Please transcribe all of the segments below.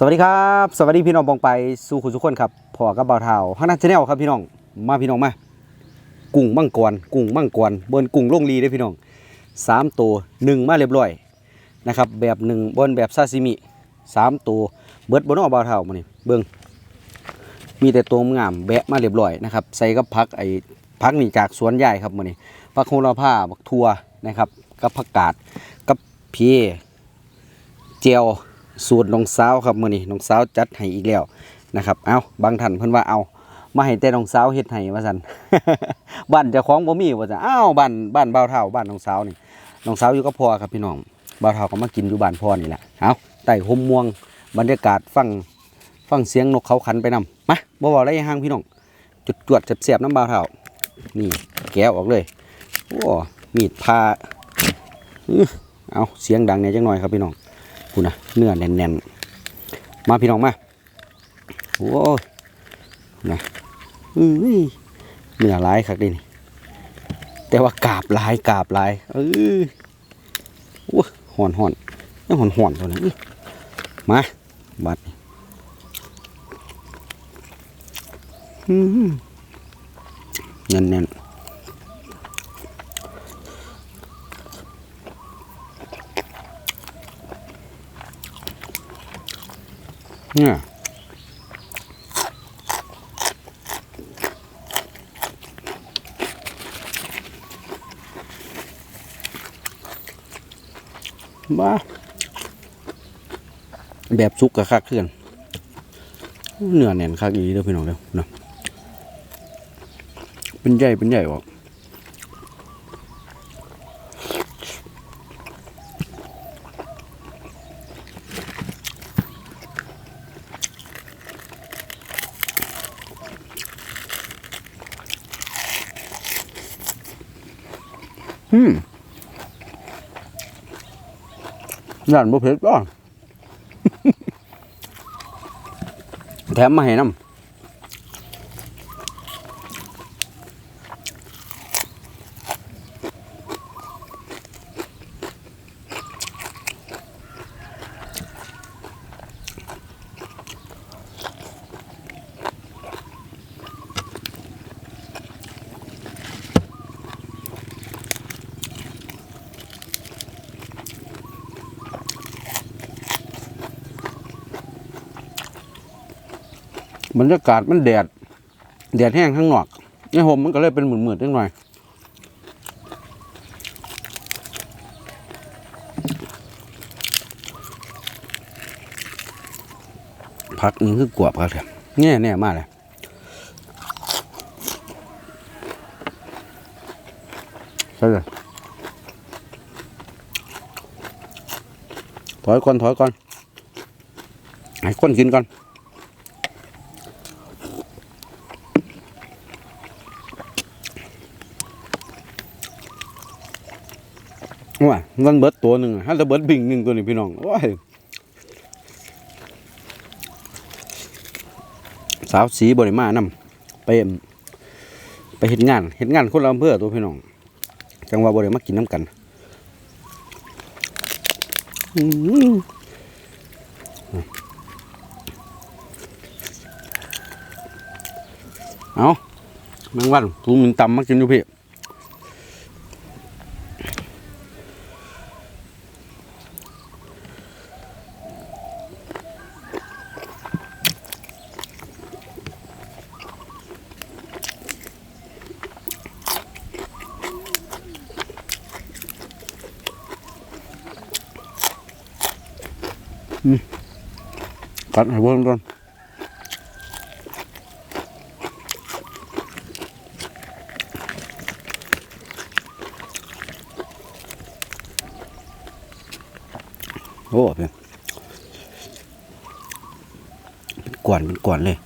สวัสดีครับ สวัสดีพี่น้องบองไปสู่คุณทุกคนครับพ่อกับบ่าวเทาฮันนัชแนลครับพี่น้องมาพี่น้องมากุ้งมังกรกุ้งมังกรบนกุ้งลงลีเด้พี่น้องสามตัวหนึ่งมาเรียบร้อยนะครับแบบหนึ่งบนแบบซาซิมิสามตัวเบิดบนนอกบ่าวเทามานี่เบิ้งมีแต่ตัวงามแบะมาเรียบร้อยนะครับใส่กับพักไอ้พักนี่จากสวนใหญ่ครับมานี่พักโหระพาบักทัวนะครับกับผักกาดกับพีเจียว สูตรน้องสาวครับมื้อนี้น้องสาวจัดให้อีกแล้วนะครับ เอาบางท่านเพิ่นว่าเอามาให้แต่น้องสาวเฮ็ดให้ว่าซั่นบ้านเจ้าของบ่มีว่าซั่นอ้าวบ้านบ้านบ่าวเฒ่าบ้านน้องสาวนี่น้องสาวอยู่กับพ่อครับพี่น้องบ่าวเฒ่าก็มากินอยู่บ้านพ่อนี่แหละเอาใต้ห่มม่วงบรรยากาศฟังฟังเสียงนกเขาขันไปนํมาบ่เว้าอะไรห่างพี่น้อง จุดจวดๆแซ่บๆน้ำบ่าวเฒ่า นี่แกะออกเลยโอ้มีดพาอื้อเอาเสียงดังเนี่ยจังหน่อยครับพี่น้อง พูนะเนื้อแน่นๆ มาพี่น้องมาโอ้ยนะอื้อเนื้อหลายคักดินี่แต่ว่ากาบหลายกาบหลายเออโอ้ห่อนห่อนนี่ห่อนห่อนตัวนี้มาบัดอื้อแน่นแน่นๆ เนี่ยบ้าแบบซุกกับคักเพื่อนเนื้อแน่นคักอีเด้อพี่น้องเด้อเนาะเป็นใหญ่เป็นใหญ่ออก อืมย่นบ่เผ็ดบ่แถมมาให้น้ำ บรรยากาศมันแดด แดดแห้งข้างนอกในห่มมันก็เลยเป็นหมื่นๆนิดหน่อยพักนึงคือกวบครับเนี่ยแน่แน่มากเลยใช่เลยถอยก่อนถอยก่อนให้คนกินก่อน ว่ามันเบิดตัวหนึ่งอะถ้าจะเบิดบิ่งหนึ่งตัวนี่พี่น้องโอ้ยสาวสีบริมานำไปไปเห็นงานเห็นงานคนละอำเภอตัวพี่น้อง จังหวะบริมากินน้ำกันอื้อหือเอาแมงวันตูมันตำมากินอยู่พี่ กัดให้เบิ่งก่อนโอ้เป็นเป็นกวนเป็นกวนเลย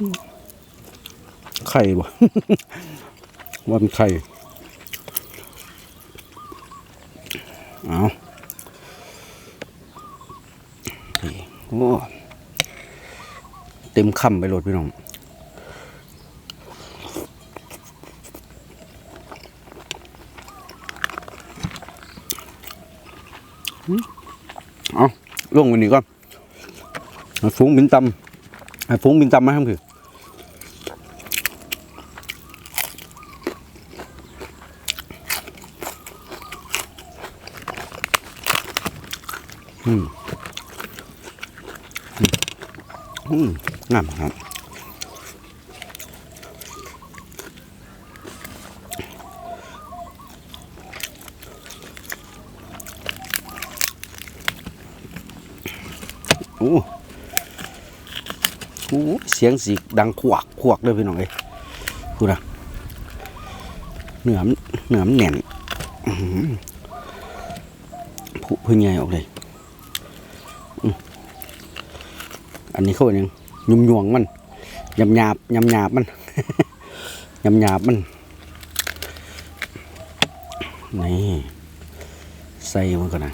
อ ไข่บ่ว่าเป็นไข่ เอาโอ้เต็มคำไปโหลดพี่น้องเอาลงวันนี้ก่อนฟุ้งบินตำฟุ้งบินตำมาทั้งคือมอืมอืม งามครับโอ้โหเสียงสีดังขวักขวักเลยพี่น้องเอ้ยพูนะเหนือมเหนือมแน่นผู้พึ่งใหญ่ออกเลยอันนี้เขาเรียกหยัง ยุ่มยวงมันยำหยาบยำหยาบมันยำหยาบมันนี่ใส่มันก่อนนะ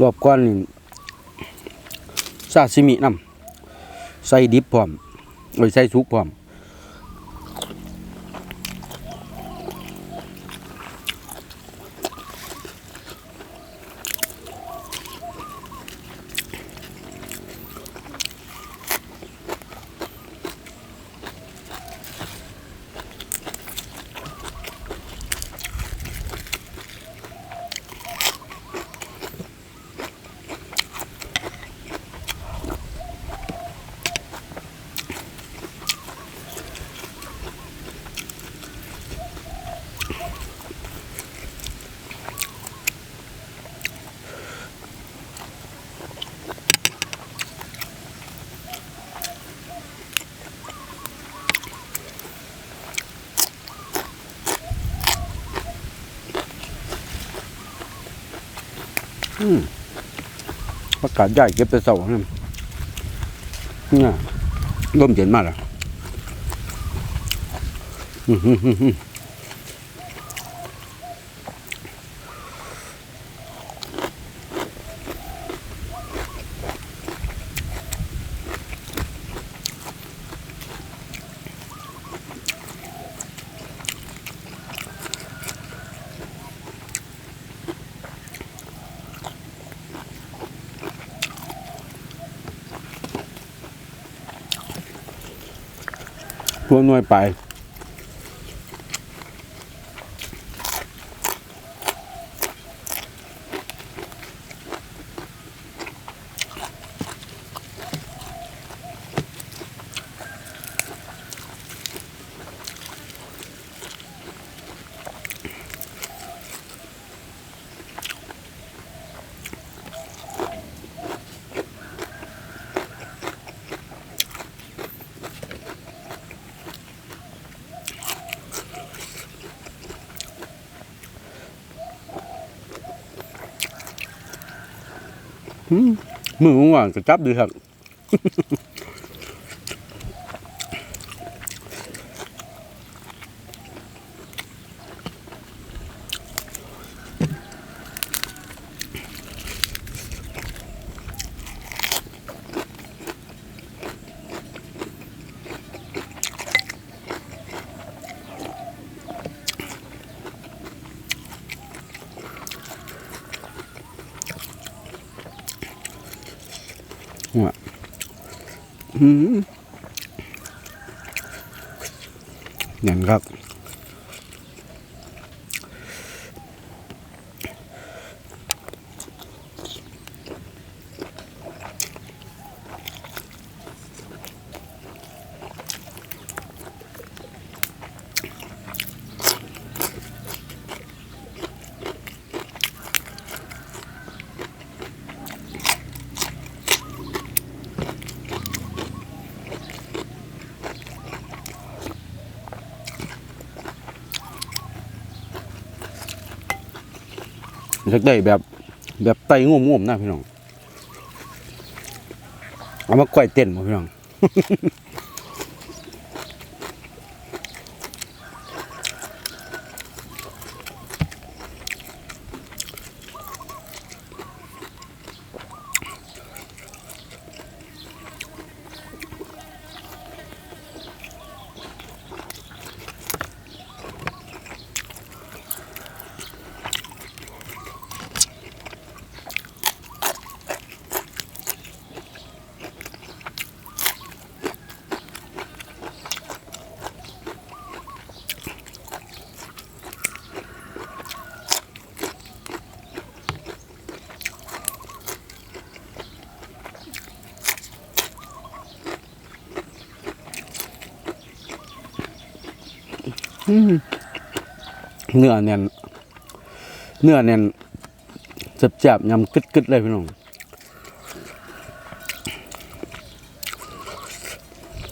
รอบก้อนซาซิมิน้ำใส่ดิบพร้อมโอ้ยใส่สุกพร้อม ประกาศใหญ่เก็บแต่เสาร์นั่นเนี่ยร่มเย็นมากอะ อืมอ หือหือหือรวหน่วยไป มือว่างๆจะจับดีครับ หัวอืมอย่างครับ สักได้แบบ แบบไตง่มๆนะพี่น้อง เอามาก่อยเต้นมาพี่น้อง เนื้อเนียนเนื้อเนียนเจ็บๆยำกึดๆเลยพี่น้อง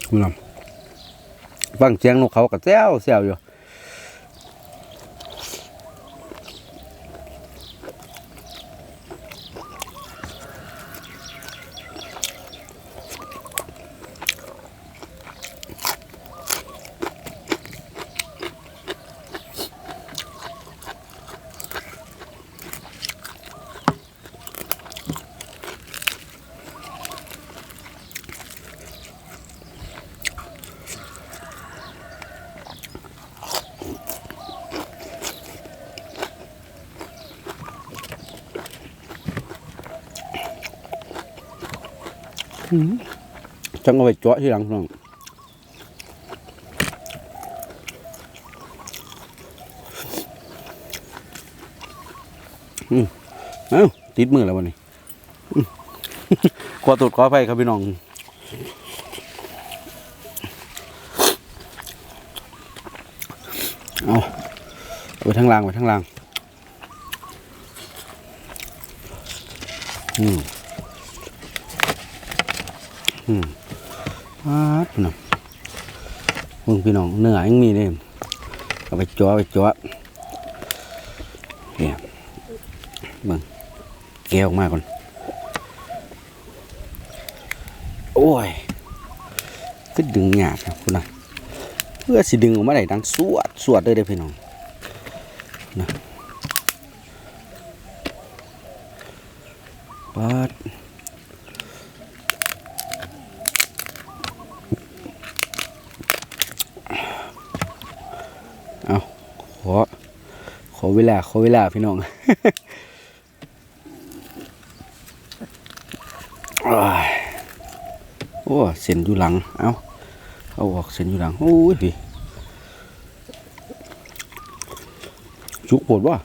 พี่น้องฟังเสียงนกเขาก็แซวแซวอยู่ จังเอาไปเจาะที่หลังน้องอืมเอ้าติดมือแล้ววันนี้ขอตรวจขอไปครับพี่น้องเอาไปทางล่างไปทางล่าง อืม อืมอาดพี่น้องมึ งพี่น้องเนื้อยังมีเลยเอาไปจ่อไปจ่อเนี่ยมึงแกะออกมาก่อน โอ้ยก็ดึงหยากครับคุณนะเพื่อสิดึงออกมาได้ดังสวดสวดเลยเด้พี่น้องนะปัด เอาขอ ขอ เวลาขอเวลาพี่น้องอ้โอ้เส้นอยู่หลัง เอาเอาออกเส้นอยู่หลัง โอ้ยพี่จุกปวดว่ะ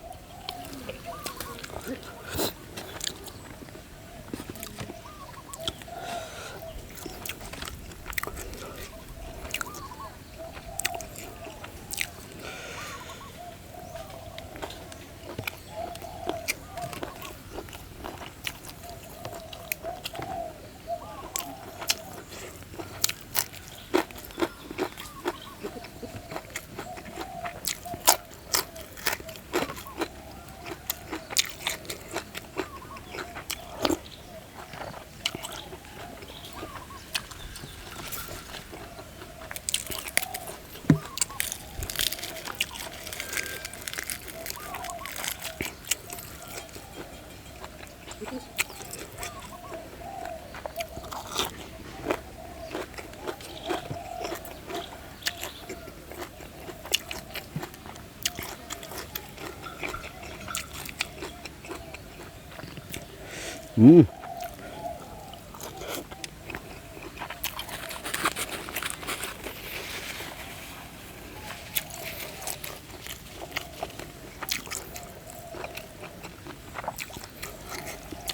อืม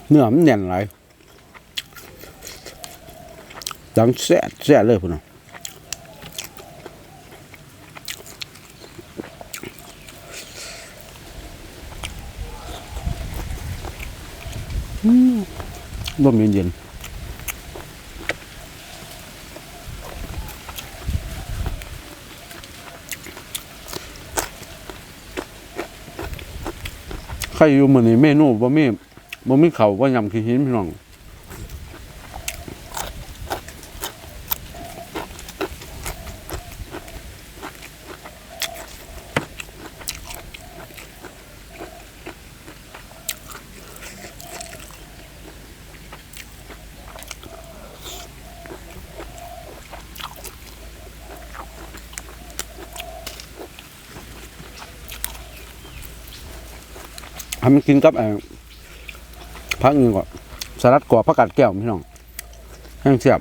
เนื้อมันแน่นห ร่มเย็นๆใครอยู่มื้อนี้เมนูบ่มีบ่มีเขาวบ่ยำขี้หินพี่น้อง มันกินกับเอ่อพักเงินก่อนสลัดกรอบผักกาดแก้วพี่น้องแห้งเสียบ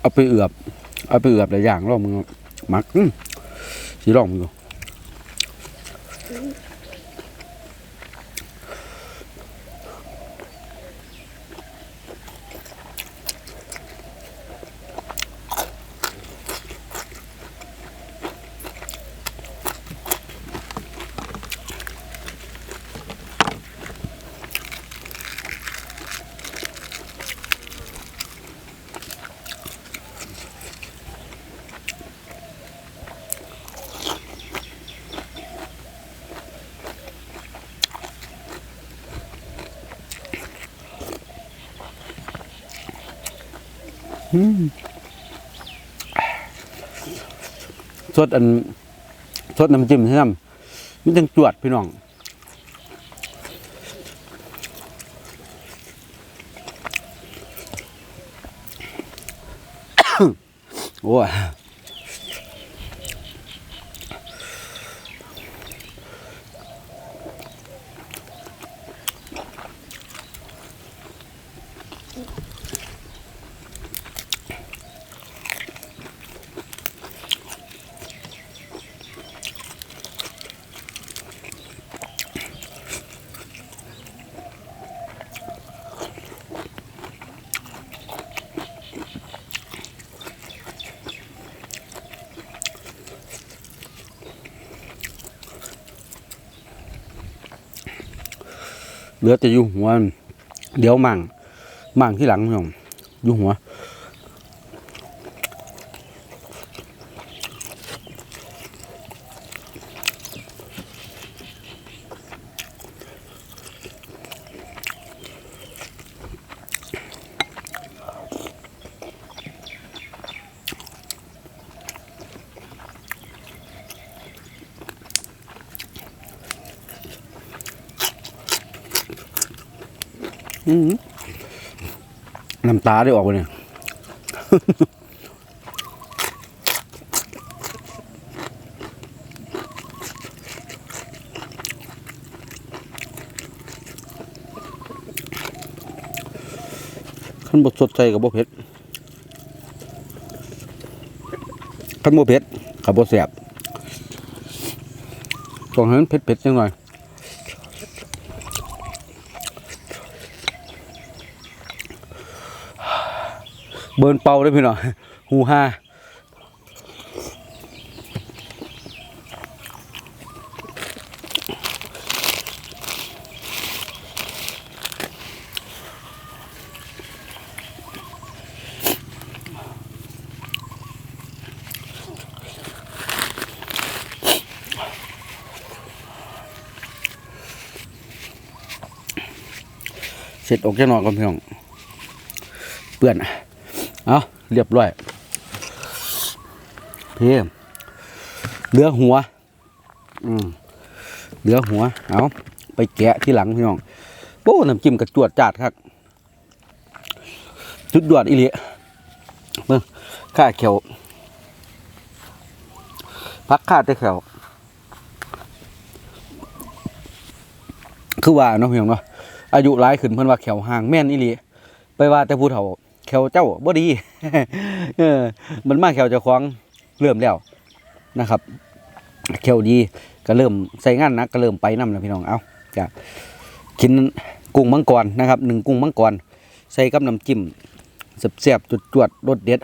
เอาไปเอือบ เอาไปเอือบหลายอย่างลองมึงมักสีลองมึงดู สดอันสดน้ำจิ้มใช่ไหมมันจังจวดพี่น้องโอ้ ลือจะอยู่หัว เดี๋ยวมั่งมั่งที่หลังพี่น้องอยู่หัว น้ำตาได้ออกไปเนี่ยขั้นบดสดใจกับบเผ็ดขั้นบเผ็ดกับบแสบต้องให้มันเผ็ดเผ็ดๆจังหน่อย เบิร์นเป่าได้พี่น้องหูห้าเสร็จออกแค่นอนก่อนพี่น้องเปื่อน เอาเรียบร้อยเพียเหลือหัว อืมเหลือหัว เอาไปแกะที่หลังพี่น้องโอ้น้ำจิ้มกระจวดจาดครับจุดดวดอีเลียเบิ่งข้าเขียวพักข้าแต่เขียวคือว่าเนาะพี่น้องเนาะอายุหลายขึ้นเพิ่นว่าเขียวห่างแม่นอีเลียไปว่าแต่ผู้เฒ่า แขวเจ้าบ่ดีเออมันมาแขวเจ้าของเริ่มแล้วนะครับแขวดีก็เริ่มใส่งานนักก็เริ่มไปนำแล้วพี่น้องเอาจะกินกุ้งมังกรนะครับหนึ่งกุ้งมังกรใส่กับน้ำจิ้มแซ่บๆจวดรสเด็ด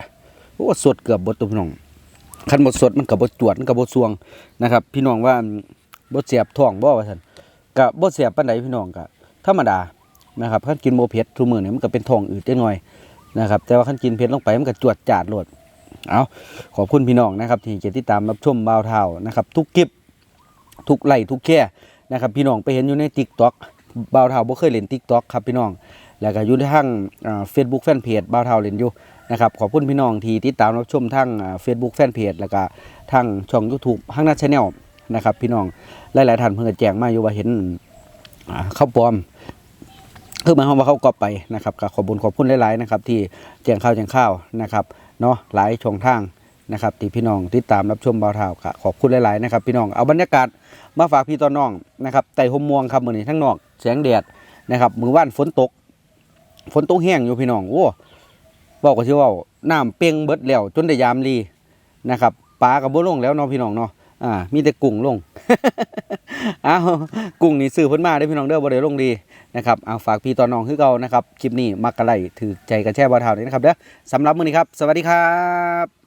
โอ้สดเกือบบดตัวพี่น้องคันบดสดมันกับบดจวดมันกับบดซวงนะครับ พี่น้องว่าบดเสียบท้องบ่ว่าซั่นกับบดเสียบปานใดพี่น้องก็ธรรมดานะครับคันกินโมเผ็ดทุกมื้อนี่ยมันก็เป็นท้องอืดจักหน่อย นะครับแต่ว่าขั้นกินเพชรลงไปมันก็จวดจาดโหลดเอาขอบคุณพี่น้องนะครับ ที่จะติดตามรับชมบ่าวเท่านะครับ ทุกคลิปทุกไลค์ทุกแค่นะครับ พี่น้องไปเห็นอยู่ในติ๊กต็อกบ่าวเท่าบ่เคยเล่นติ๊กต็อกครับพี่น้อง แล้วก็อยู่ทางเฟซบุ๊กแฟนเพจบ่าวเท่าเล่นอยู่นะครับขอบคุณพี่น้องที่ติดตามรับชมทางเฟซบุ๊กแฟนเพจแล้วก็ทางช่อง YouTube ห้งนัดชาแนลนะครับ พี่น้องหลายๆท่านเพิ่งจะแจ้งมาอยู่ว่าเห็นข้าวปลอม คือหมายความว่าเขากอบไปนะครับก็ขอบคุญขอบคุณหลายๆนะครับที่แจ้งข่าวแจ้งข่าวนะครับเนาะหลายช่องทางนะครับที่พี่น้องติดตามรับชมบ่าวเท่าก็ขอบคุณหลายๆนะครับพี่น้องเอาบรรยากาศมาฝากพี่ตอนน้องนะครับไต่หมม่วงครับมื้อนี้ทั้งนอกแสงแดดนะครับมื้อว่านฝนตก ฝนตกแห้งอยู่พี่น้องโอ้บอกก็สิเว่าน้ำเปียงเบิดแล้วจนได้ยามลีนะครับปลาก็บ่ลงแล้วเนาะพี่น้องเนาะ อ่า มีแต่กุ้งลงอ้าวกุ้งนี่ซื้อเพิ่นมาได้พี่น้องเด้อบ่ได้ลงดีนะครับเอาฝากพี่ต่อนน้องคือเก่านะครับ คลิปนี้มักกะไลถือใจกันแช่บ่าเท่านี้นะครับเด้อสำหรับมื้อนี้ครับ สวัสดีครับ